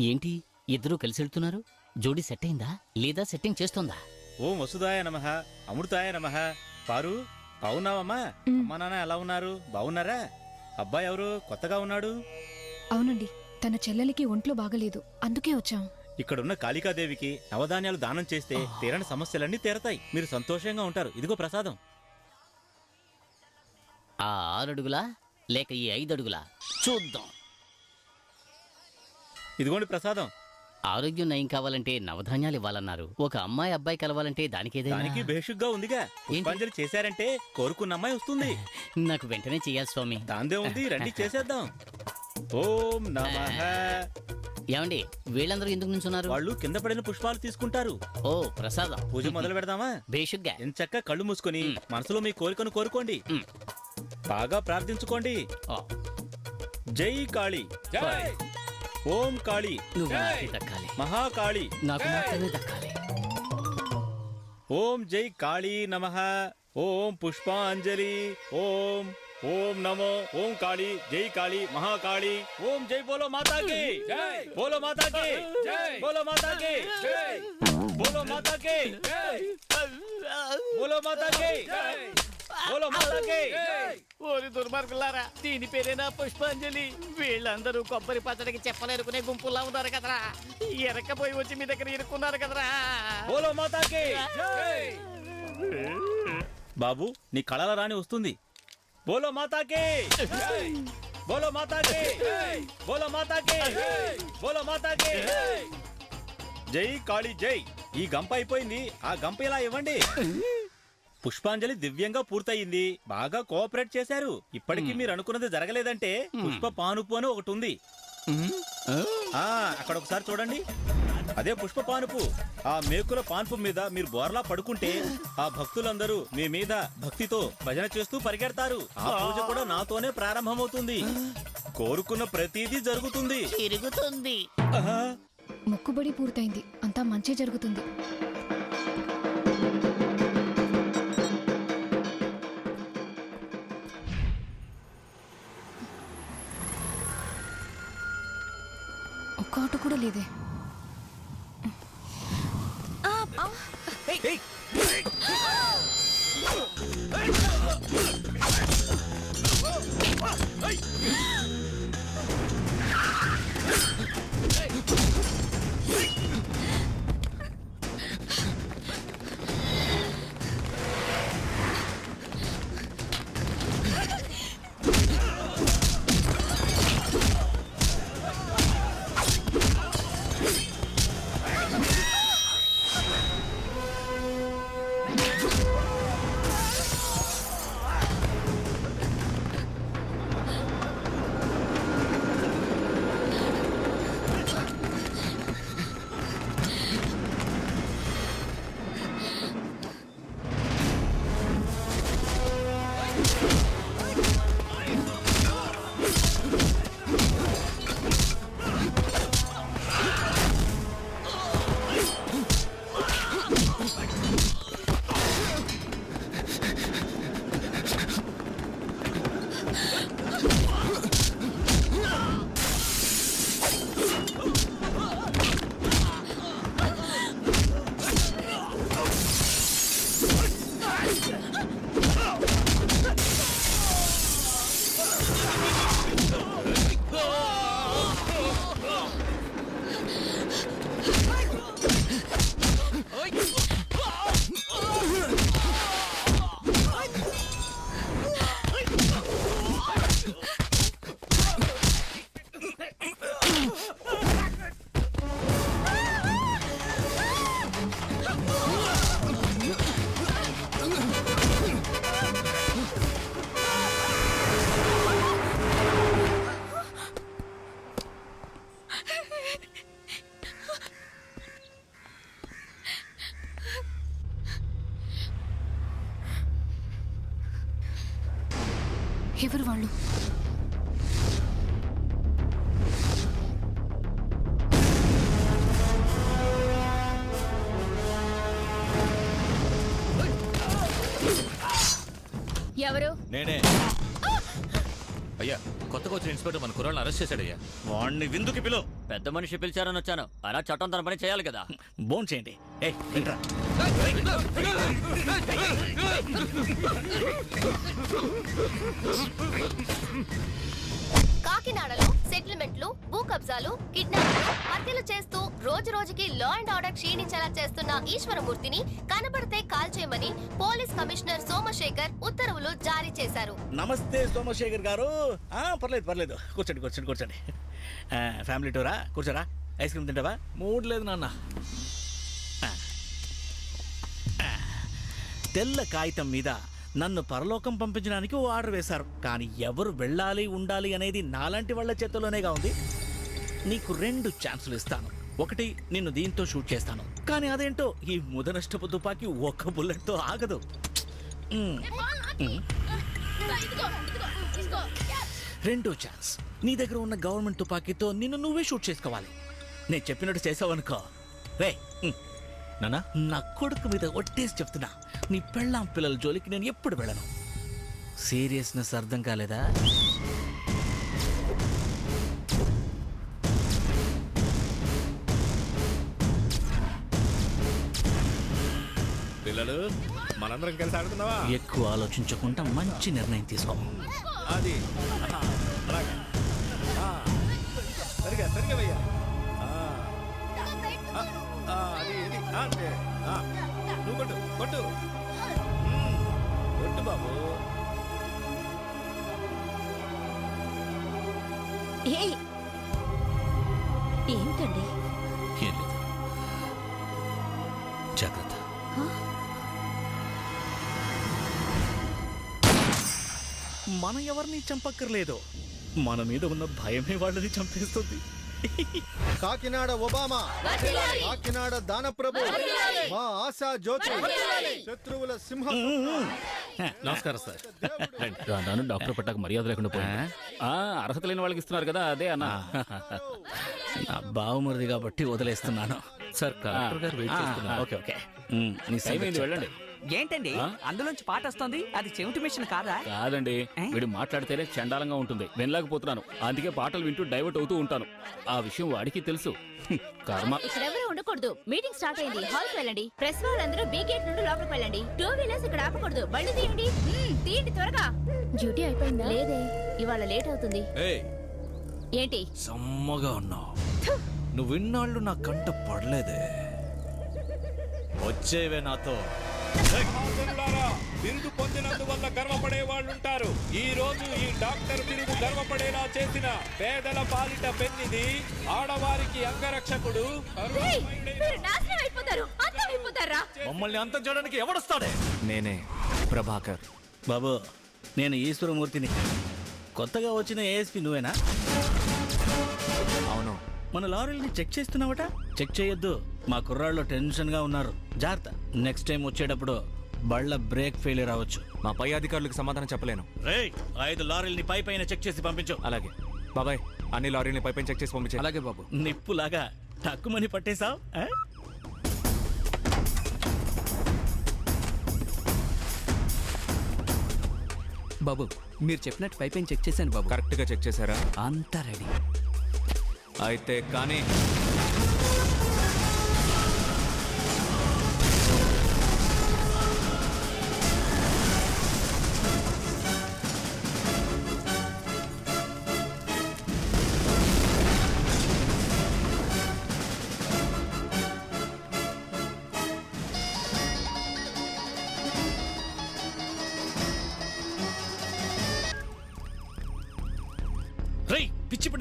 ఏంటి? ఇద్దరూ కలిసి వెళ్తున్నారు? జోడీ సెట్ అయిందా? లేదా సెట్టింగ్ చేస్తోందా? ఓం వసుదాయ నమ అమృతాయ నమ. పారు బాగున్నావమ్మా మ్. అమ్మా నాన్న ఎలా ఉన్నారు? బాగున్నారా అబ్బాయి ఎవరు? కొత్తగా ఉన్నాడు? అవునండి తన చెల్లెలికి ఒంట్లో బాగలేదు అందుకే వచ్చాం. ఇక్కడున్న కాళికాదేవికి నవధాన్యాలు దానం చేస్తే తీరని సమస్యలన్నీ తీరతాయి. మీరు సంతోషంగా ఉంటారు. ఇదిగో ప్రసాదం. ఆ ఆరడుగులా? లేక ఈ ఐదడుగులా? చూద్దాం. ఇదిగోండి ప్రసాదం. ఆరోగ్యం నయం కావాలంటే నవధాన్యాలు ఇవ్వాలన్నారు. ఒక అమ్మాయి అబ్బాయి కలవాలంటే దానికేదైనా దానికి బేషుగ్గా ఉందిగా. పుష్పాంజలి చేశారంటే కోరుకున్న అమ్మాయి వస్తుంది. నాకు వెంటనే చెయ్యాలి స్వామి. దాందే ఉంది రండి చేసేద్దాం. ఓం నమః. ఏమండి వీళ్ళందరూ ఎందుకు నుంచున్నారు? వాళ్ళు కింద పడిన పుష్పాలు తీసుకుంటారు. ఓ ప్రసాదం. పూజ మొదలు పెడదామా? బేషుగ్గా. ఎంచక్క కళ్ళు మూసుకొని. మనసులో మీ కోరికను కోరుకోండి. బాగా ప్రార్థించుకోండి. జై కాళి. జై. ఓం కాళి నువ్వు నాకే దక్కాలి మహాకాళి నాకు మాత్రమే దక్కాలి ఓం జై కాళీ నమ ఓం పుష్పాంజలి ఓం ఓం నమో ఓం కాళీ జై కాళీ మహాకాళి ఓం జై బోలో మాతాకి జై బోలో మాతాకి జై బోలో మాతాకి జై బోలో మాతాకి జై బోలో మాతాకి జై బోలో మాతాకి ఓరి దుర్మార్గులారా దీని పేరేనా పుష్పాంజలి? వీళ్ళందరూ కొబ్బరి పచ్చడికి చెప్పలేరుకునే గుంపులా ఉన్నారు కదరా. ఎరక్కపోయి వచ్చి మీ దగ్గర ఇరుక్కున్నారు కదరా. బోలో మాతాకి బాబు నీ కళల రాణి వస్తుంది. బోలో మాతాకి బోలో మాతాకి బోలో మాతాకి బోలో మాతాకి జై కాళీ జై. ఈ గంప అయిపోయింది. ఆ గంప ఇలా ఇవ్వండి. పుష్పాంజలి దివ్యంగా పూర్తయింది. బాగా కోఆపరేట్ చేశారు. ఇప్పటికీ మీరు అనుకున్నది జరగలేదంటే పుష్ప పానుపు అని ఒకటి ఉంది ఆ. అక్కడ ఒకసారి చూడండి. అదే పుష్ప పానుపు. ఆ మేకుల పాన్పు మీద మీరు బోర్లా పడుకుంటే ఆ భక్తులందరూ మీ మీద భక్తితో భజన చేస్తూ పరిగెడతారు. ఆ పూజ కూడా నాతోనే ప్రారంభమవుతుంది. కోరుకున్న ప్రతిదీ జరుగుతుంది. తిరుగుతుంది. మొక్కుబడి పూర్తయింది. అంతా మంచి జరుగుతుంది. ఒక్క కూడా లేదే. ఎవరు వాళ్ళు? ఇన్స్పెక్టర్ మన కుర్రాళ్ళని అరెస్ట్ చేశాడయ్యా. వాణ్ణి విందుకి పిలు. పెద్ద మనిషి పిలిచారని వచ్చాను. అలా చట్టం తన పని చేయాలి కదా. బోన్ చేయండి. ఏ వింట్రా కాకినాడలో సెటిల్మెంట్లు భూ కబ్జాలు కిడ్నాప్లు హత్యలు చేస్తూ రోజు రోజుకి లా అండ్ ఆర్డర్ క్షీణించేలా చేస్తున్న ఈశ్వరమూర్తిని కనబడితే కాల్ చేయమని పోలీస్ కమిషనర్ సోమశేఖర్ ఉత్తర్వులు జారీ చేశారు. నమస్తే సోమశేఖర్ గారు. ఆ, పర్లేదు పర్లేదు. కూర్చోండి కూర్చోండి కూర్చోండి. ఆ, ఫ్యామిలీ టూరా కూర్చోరా? ఐస్ క్రీమ్ తింటావా? మూడు లేదు నాన్న. తెల్ల కాగితం మీద నన్ను పరలోకం పంపించడానికి ఓ ఆర్డర్ వేశారు. కానీ ఎవరు వెళ్ళాలి ఉండాలి అనేది నాలాంటి వాళ్ళ చేతిలోనేగా ఉంది. నీకు రెండు ఛాన్సులు ఇస్తాను. ఒకటి నిన్ను దీంతో షూట్ చేస్తాను. కానీ అదేంటో ఈ ముదనష్టపు తుపాకీ ఒక్క బుల్లెట్తో ఆగదు. మ్. మ్. రెండో ఛాన్స్. నీ దగ్గర ఉన్న గవర్నమెంట్ తుపాకీతో నిన్ను నువ్వే షూట్ చేసుకోవాలి. నేను చెప్పినట్టు చేసావనుకో. రే మ్. నానా నా కొడుకు మీద ఒట్టేసి చెప్తున్నా. నీ పెళ్ళాం పిల్లల జోలికి నేను ఎప్పుడు వెళ్ళను. సీరియస్నెస్ అర్థం కాలేదా? పిల్లలు మనందరం కలిసి ఆడుకుందావా ఎక్కువ ఆలోచించకుండా మంచి నిర్ణయం తీసుకో. అది. సరిగా సరిగా అది ఇది. ఆ, అంతే. ఆ, నువ్వు కొట్టు కొట్టు. కొట్టు బాబు. ఏయ్! ఏంటండి? ఏం లేదు. జాగ్రత్త. మనం ఎవరిని చంపక్కర్లేదు మన మీద ఉన్న భయమే వాళ్ళని చంపేస్తుంది. కాకినాడ ఒబామా. కాకినాడ దానప్రభు. మా ఆశా జ్యోతి. శత్రువుల సింహ నమస్కారం సార్. రాను డాక్టర్ పట్టాక మర్యాద లేకుండా పోయింది. ఆ, అర్హత లేని వాళ్ళకి ఇస్తున్నారు కదా అదే అన్న. నా బావమరిది కాబట్టి వదిలేస్తున్నాను. సార్ కలెక్టర్ గారు వెయిట్ ఆ, చేస్తున్నారు. Okay okay. నీ వెళ్ళండి. ఏంటండి? అందులోంచి పాట వస్తుంది. అది చెవిటి మిషన్ కాదా? కాదండి? వీడు మాట్లాడితేనే చండాలంగా ఉంటుంది. వినలేకపోతున్నాను అందుకే పాటలు వింటూ డైవర్ట్ అవుతూ ఉంటాను. ఆ విషయం వాడికి తెలుసు. కర్మ. ఇక్కడ ఎవరు ఉండకూడదు. మీటింగ్ స్టార్ట్ అయింది. హాల్ వెళ్ళండి. ప్రెస్ వాళ్ళందరూ బీ గేట్ నుండి లోపలికి వెళ్ళండి. టూ వీలర్స్ ఇక్కడ ఆపకూడదు. బండి తీయండి. తీయండి త్వరగా. డ్యూటీ అయిపోయిందా? లేదే. ఇవాళ లేట్ అవుతుంది. ఏంటి? సమ్మగా ఉన్నావు. నువ్వు ఇన్నాళ్ళు నా కంట పడలేదే. వచ్చేవే నాతో. బిరుదు పొందినందువల్ల గర్వపడే వాళ్ళు ఉంటారు ఈ రోజు ఈ డాక్టర్ బిరుదు గర్వపడేలా చేసిన పేదల పాలిట పెన్నిది ఆడవారికి అంగరక్షకుడు. మమ్మల్ని అంతం చేయడానికి ఎవడొస్తాడే? నేనే ప్రభాకర్. బాబు నేను ఈశ్వరమూర్తిని. కొత్తగా వచ్చిన ఏఎస్పి నువ్వేనా? మన లారీల్ని చెక్ చేస్తున్నావట? చెక్ చేయొద్దు. మా కుర్రాళ్ళు టెన్షన్గా ఉన్నారు. జాగ్రత్త. నెక్స్ట్ టైం వచ్చేటప్పుడు బళ్ళ బ్రేక్ ఫెయిలియర్ అవ్వచ్చు మా పై అధికారులకు సమాధానం చెప్పలేను. రే ఐదు లారీల్ని పై పైన చెక్ చేసి పంపించు. అలాగే. బాబాయ్ అన్ని లారీని పైపై చెక్ చేసి పంపించే. అలాగే బాబు. నిప్పులాగా తక్కువని పట్టేశావు బాబు మీరు చెప్పినట్టు పైప్ చెక్ చేశాను బాబు. కరెక్ట్గా చెక్ చేశారా? అంతా రెడీ. అయితే కానీ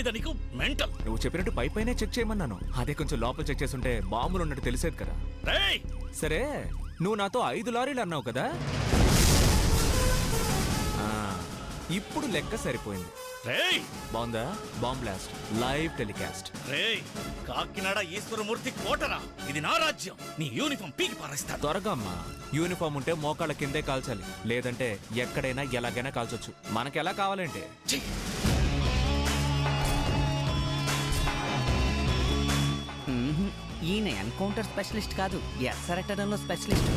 పడిదా నీకు మెంటల్. నువ్వు చెప్పినట్టు పై పైనే చెక్ చేయమన్నాను. అదే కొంచెం లోపల చెక్ చేస్తుంటే బాంబులు ఉన్నట్టు తెలిసేది కదా. రేయ్! సరే నువ్వు నాతో ఐదు లారీలు అన్నావు కదా? ఆ, ఇప్పుడు లెక్క సరిపోయింది. రేయ్! బాగుందా? Bomb blast. Live telecast. రేయ్! కాకినాడ ఈశ్వరమూర్తి కోటరా? ఇది నా రాజ్యం. నీ యూనిఫామ్ పీకి పారేస్తాను త్వరగా అమ్మా. యూనిఫామ్ ఉంటే మోకాళ్ళ కిందే కాల్చాలి. లేదంటే ఎక్కడైనా ఎలాగైనా కాల్చొచ్చు. మనకి ఎలా కావాలంటే? ఛీ! ఈయన ఎన్కౌంటర్ స్పెషలిస్ట్ కాదు ఎస్ఆర్ స్పెషలిస్ట్.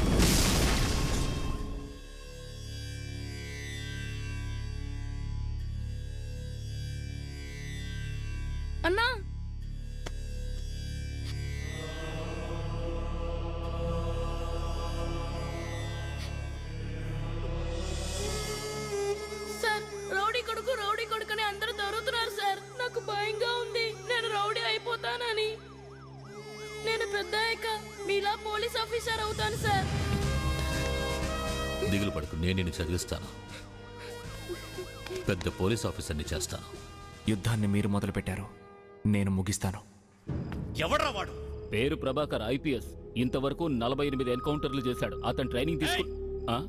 అవుతాను సార్. దిగులు పడుకు నేను నిన్ను చదివిస్తాను. పెద్ద పోలీస్ ఆఫీసర్ని చేస్తాను. యుద్ధాన్ని మీరు మొదలుపెట్టారు. నేను ముగిస్తాను. ఎవడ్రా వాడు? పేరు ప్రభాకర్ ఐపీఎస్. ఇంతవరకు నలభై ఎనిమిది ఎన్కౌంటర్లు చేశాడు. అతను ట్రైనింగ్ తీసుకు ఆ?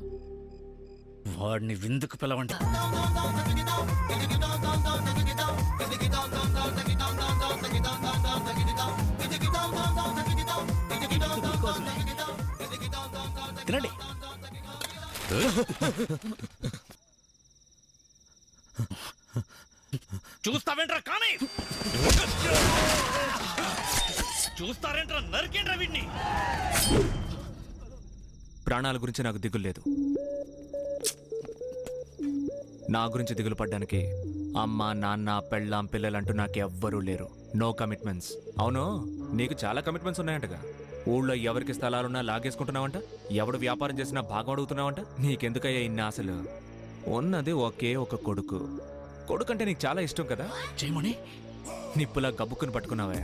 వాడిని విందుకు పిలవండి. తినండి. చూస్తావేంట్రా కానీ? చూస్తారేంట్రా నరికేంట్రా వీడిని? ప్రాణాల గురించి నాకు దిగులు లేదు. నా గురించి దిగులు పడ్డానికి అమ్మ నాన్న పెళ్ళాం పిల్లలంటూ నాకు ఎవ్వరూ లేరు. నో కమిట్మెంట్స్ అవును నీకు చాలా కమిట్మెంట్స్ ఉన్నాయంటగా. ఊళ్ళో ఎవరికి స్థలాలున్నా లాగేసుకుంటున్నావంట? ఎవడు వ్యాపారం చేసినా భాగం అడుగుతున్నావంట? నీకెందుకయ్యా ఇన్ని ఆశలు? ఉన్నది ఒకే ఒక కొడుకు. కొడుకు అంటే నీకు చాలా ఇష్టం కదా? చేయమని నిప్పులా గబ్బుకుని పట్టుకున్నావే.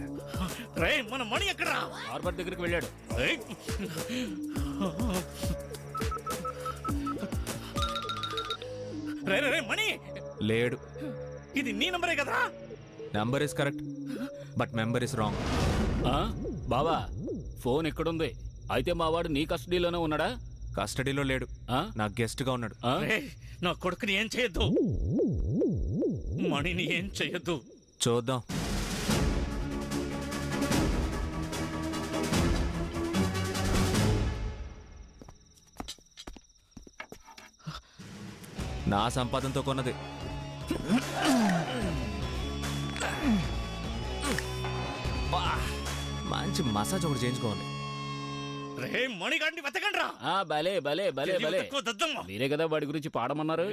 రే మన మణి ఎక్కడా? హార్బర్ దగ్గరికి వెళ్ళాడు. ఏయ్! రే రే, రే మణి! లేడు. ఇది నీ నంబరే కదరా number is correct but member is wrong? బావా ఫోన్ ఎక్కడుంది? అయితే మా వాడు నీ కస్టడీలోనే ఉన్నాడా? కస్టడీలో లేడు. ఆ? నా గెస్ట్గా ఉన్నాడు. ఆ? నా కొడుకుని ఏం చేయొద్దు? మణిని ఏం చేయొద్దు? చూద్దాం. నా సంపాదనతో కొన్నది. మంచి మసాజ్ ఒకటి చేయించుకోవాలి. రే మణిగాడిని వెతకండి రా ఆ భలే భలే భలే భలే. మీరే కదా వాడి గురించి పాడమన్నారు?